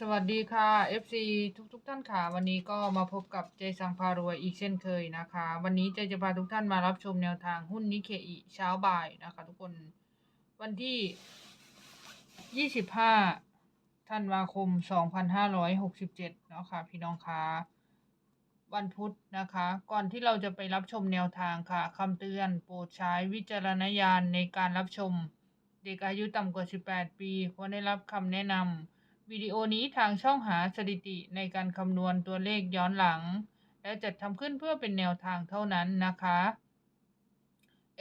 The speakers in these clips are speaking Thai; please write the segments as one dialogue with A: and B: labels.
A: สวัสดีค่ะ FC ทุกทุกๆท่านค่ะ วันนี้ก็มาพบกับเจสังพารวยอีกเช่นเคยนะคะ วันนี้เจจะพาทุกท่านมารับชมแนวทางหุ้นนิเคอิเช้าบ่ายนะคะ ทุกคนวันที่ 25ธันวาคม 2567เนาะค่ะพี่น้องคะวันพุธนะคะ ก่อนที่เราจะไปรับชมแนวทางค่ะคำเตือนโปรดใช้วิจารณญาณในการรับชม เด็กอายุต่ำกว่า 18 ปีควรได้รับคำแนะนำ วิดีโอนี้ทางช่องหาสถิติในการคำนวณตัวเลขย้อนหลัง และจัดทำขึ้นเพื่อเป็นแนวทางเท่านั้นนะคะ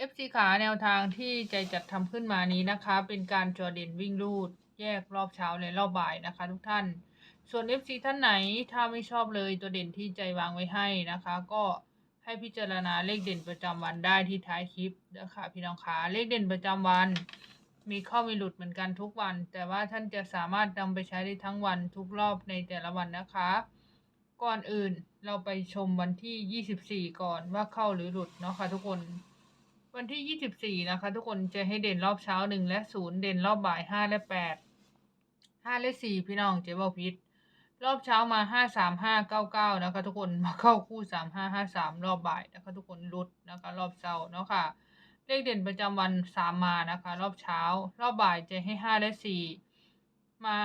A: FC ขาแนวทางที่ใจจัดทำขึ้นมานี้นะคะ เป็นการจอเด่นวิ่งรูด แยกรอบเช้าและรอบบ่ายนะคะ ทุกท่าน ส่วน FC ท่านไหนถ้าไม่ชอบเลยตัวเด่นที่ใจวางไว้ให้นะคะ ก็ให้พิจารณาเลขเด่นประจำวันได้ที่ท้ายคลิปนะคะพี่น้องขาเลขเด่นประจำวัน มีเข้ามีหลุดเหมือนกันทุกวัน แต่ว่าท่านจะสามารถนำไปใช้ได้ทั้งวันทุกรอบในแต่ละวันนะคะ ก่อนอื่นเราไปชมวันที่ 24 ก่อนว่าเข้าหรือหลุดเนาะค่ะทุกคน วันที่ 24 นะคะ ทุกคนจะให้เด่นรอบเช้า 1 และ 0 เด่นรอบบ่าย 5 และ 8 5 และ 4 พี่น้องเจ๊บอพิษรอบเช้ามา 5 3 5 9 9 นะคะ ทุกคนมาเข้าคู่ 3 5 5 3 รอบบ่ายนะคะ ทุกคนหลุดนะคะ รอบเช้าเนาะค่ะ เลขเด่นประจำวันสามมานะคะ รอบเช้า รอบบ่ายจะให้ห้าและสี่มา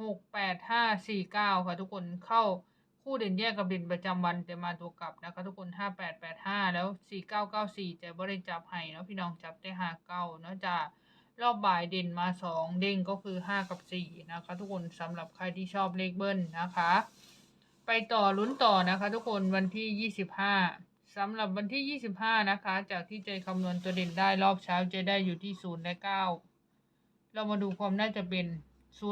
A: หกแปดห้าสี่เก้าค่ะทุกคนเข้าคู่เด่นแยกกับเด่นประจำวันจะมาตัวกลับนะคะ ทุกคนห้าแปดแปดห้าแล้วสี่เก้าเก้าสี่จะบริจับให้เนาะพี่น้องจับได้ห้าเก้าเนาะจะรอบบ่ายเด่นมาสองเด้งก็คือห้ากับสี่นะคะ ทุกคนสำหรับใครที่ชอบเลขเบิ้ลนะคะ ไปต่อลุ้นต่อนะคะ ทุกคนวันที่ยี่สิบห้า สำหรับวันที่ 25 นะคะ จากที่ใจคำนวณตัวเด่นได้รอบเช้าจะได้อยู่ที่0และ9 เรามาดูความน่าจะเป็น 0 1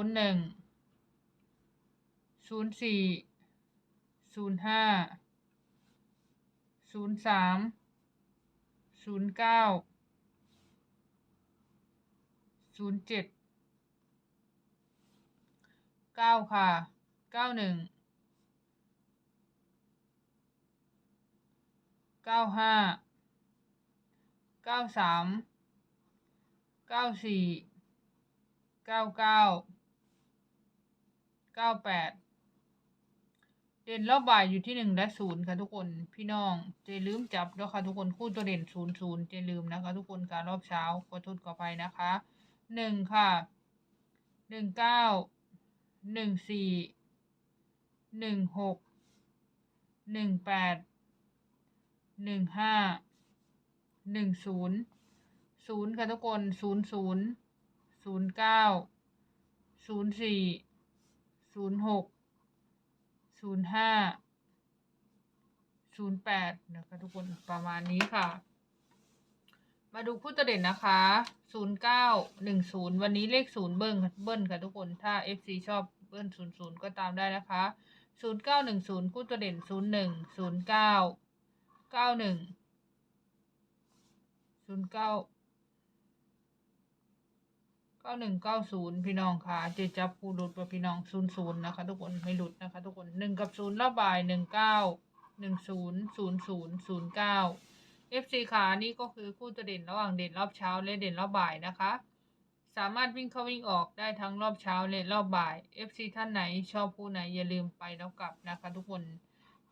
A: 0 4 0 5 0 3 0 9 0 7 9 ค่ะ 91 เก้าห้าเก้าสามเก้าสี่เก้าเก้าเก้าแปดเด่นรอบบ่ายอยู่ที่หนึ่งและศูนย์ค่ะทุกคนพี่น้องเจลืมจับด้วยค่ะทุกคนคู่ตัวเด่นศูนย์ศูนย์เจลืมนะคะทุกคนการรอบเช้าขอโทษขออภัยนะคะหนึ่งค่ะหนึ่งเก้าหนึ่งสี่หนึ่งหกหนึ่งแปด หนึ่งห้าหนึ่งศูนย์ศูนย์ค่ะทุกคนศูนย์ศูนย์ศูนย์เก้าศูนย์สี่ศูนย์หกศูนย์ห้าศูนย์แปดนะคะทุกคนประมาณนี้ค่ะ มาดูคู่ตเด่นนะคะศูนย์เก้าหนึ่งศูนย์วันนี้เลขศูนย์เบิ้ลเบิ้ลค่ะทุกคนถ้า FC ชอบเบิ้ลศูนย์ศูนย์ก็ตามได้นะคะศูนย์เก้าหนึ่งศูนย์คู่ตเด่นศูนย์หนึ่งศูนย์เก้า เก้าหนึ่งศูนย์เก้าเก้าหนึ่งเก้าศูนย์พี่น้องค่ะเจจับคู่หลุดไปพี่น้องศูนย์ศูนย์นะคะ ทุกคนไม่หลุดนะคะ ทุกคนหนึ่งกับศูนย์รอบบ่ายหนึ่งเก้าหนึ่งศูนย์ศูนย์ศูนย์ศูนย์เก้า FC ขานี่ก็คือคู่ตัวเด่นระหว่างเด่นรอบเช้าและเด่นรอบบ่ายนะคะ สามารถวิ่งเข้าวิ่งออกได้ทั้งรอบเช้าและรอบบ่าย FC ท่านไหนชอบคู่ไหนอย่าลืมไปแล้วกลับนะคะ ทุกคน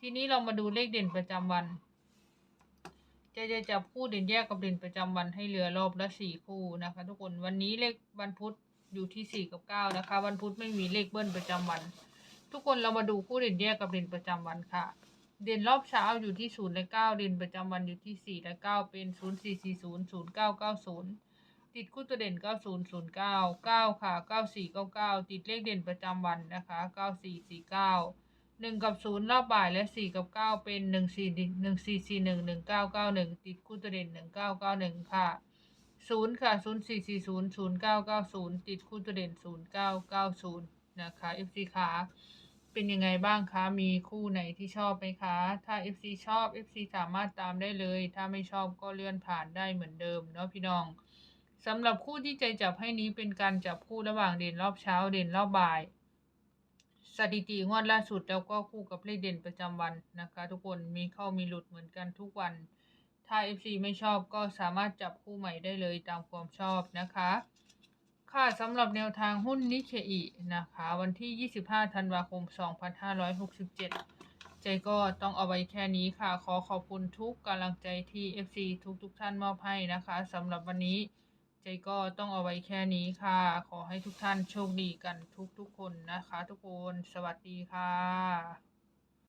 A: ทีนี้เรามาดูเลขเด่นประจำวัน จะจะจับคู่เด่นแยกกับเด่นประจำวันให้เหลือรอบละสี่คู่นะคะ ทุกคนวันนี้เลขวันพุธอยู่ที่สี่กับเก้านะคะ วันพุธไม่มีเลขเบิ้ลประจำวัน ทุกคนเรามาดูคู่เด่นแยกกับเด่นประจำวันค่ะ เด่นรอบเช้าอยู่ที่ศูนย์และเก้าเด่นประจำวันอยู่ที่สี่และเก้าเป็นศูนย์สี่สี่ศูนย์ศูนย์เก้าเก้าศูนย์ติดคู่ตัวเด่นเก้าศูนย์ศูนย์เก้าเก้าค่ะเก้าสี่เก้าเก้าติดเลขเด่นประจำวันนะคะเก้าสี่สี่เก้า หนึ่งกับศูนย์รอบบ่ายและสี่กับเก้าเป็นหนึ่งสี่หนึ่งสี่สี่หนึ่งหนึ่งเก้าเก้าหนึ่งติดคู่ตัวเด่นหนึ่งเก้าเก้าหนึ่งค่ะศูนย์ค่ะศูนย์สี่สี่ศูนย์ศูนย์เก้าเก้าศูนย์ติดคู่ตัวเด่นศูนย์เก้าเก้าศูนย์นะคะ FC ขาเป็นยังไงบ้างคะ มีคู่ไหนที่ชอบไหมคะ ถ้า FC ชอบ FC สามารถตามได้เลย ถ้าไม่ชอบก็เลื่อนผ่านได้เหมือนเดิมเนาะพี่น้องสำหรับคู่ที่ใจจับให้นี้เป็นการจับคู่ระหว่างเด่นรอบเช้าเด่นรอบบ่าย สถิติงวดล่าสุดแล้วก็คู่กับเลขเด่นประจำวันนะคะ ทุกคนมีเข้ามีหลุดเหมือนกันทุกวัน ถ้า FC ไม่ชอบก็สามารถจับคู่ใหม่ได้เลยตามความชอบนะคะ ค่ะสำหรับแนวทางหุ้นนิเคอินะคะ วันที่ 25 ธันวาคม 2567 ใจก็ต้องเอาไว้แค่นี้ค่ะ ขอขอบคุณทุกกำลังใจที่ FC ทุกทุกท่านมอบให้นะคะสำหรับวันนี้ ใจก็ต้องเอาไว้แค่นี้ค่ะ ขอให้ทุกท่านโชคดีกันทุกๆคนนะคะ ทุกคน สวัสดีค่ะ